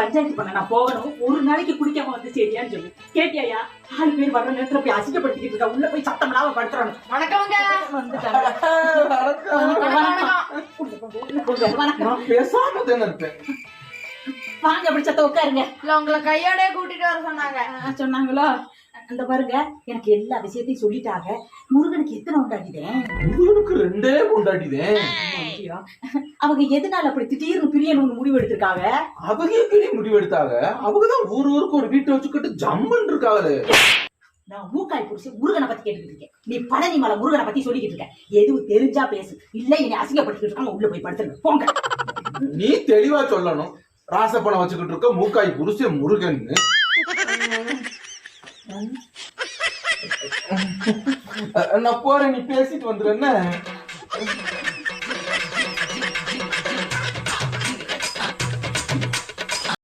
பஞ்சாயத்து பண்ண நான் போகணும். ஒரு நாளைக்கு குடிக்காம வந்து சரியான்னு சொல்லு. கேட்டியாயா? ஆளு பேர் வர்ற நேரத்துல போய் அசிங்கப்படுத்திக்கிட்டு இருக்கா. உள்ள போய் சத்தம் இல்லாம படுத்துறானு வணக்கம்ங்க வந்துட்டாங்க. வணக்கம். நான் பேசாம தானே இருப்பேன். வாங்க அப்படி சத்த உட்காருங்க. இல்ல உங்களை கையோடய கூட்டிட்டு வர சொன்னாங்க. சொன்னாங்களோ? அந்த பாருங்க எனக்கு எல்லா விஷயத்தையும் சொல்லிட்டாங்க. முருகனுக்கு எத்தனை உண்டாக்கிட்டேன் உங்களுக்கு ரெண்டே கொண்டாடிதேன் அவங்க எதனால அப்படி திடீர்னு பிரியணும்னு முடிவு எடுத்திருக்காங்க? அவங்க எப்படி முடிவெடுத்தாங்க அவங்கதான் ஊர் ஊருக்கு ஒரு வீட்டை வச்சுக்கிட்டு ஜம்முன்னு இருக்காங்களே. நான் மூக்காய் புடிச்சு முருகனை பத்தி கேட்டுக்கிட்டு இருக்கேன். நீ பழனி மலை முருகனை பத்தி சொல்லிக்கிட்டு இருக்க. எதுவும் தெரிஞ்சா பேசு. இல்ல என்னை அசிங்கப்பட்டுக்கிட்டு இருக்காங்க உள்ள போய் படுத்துருங்க போங்க. நீ தெளிவா சொல்லணும். ராசப்பணம் வச்சுக்கிட்டு இருக்க மூக்காய் புருஷன் முருகன்னு. நான் போறேன் நீ பேசிட்டு வந்துடுறேன்னு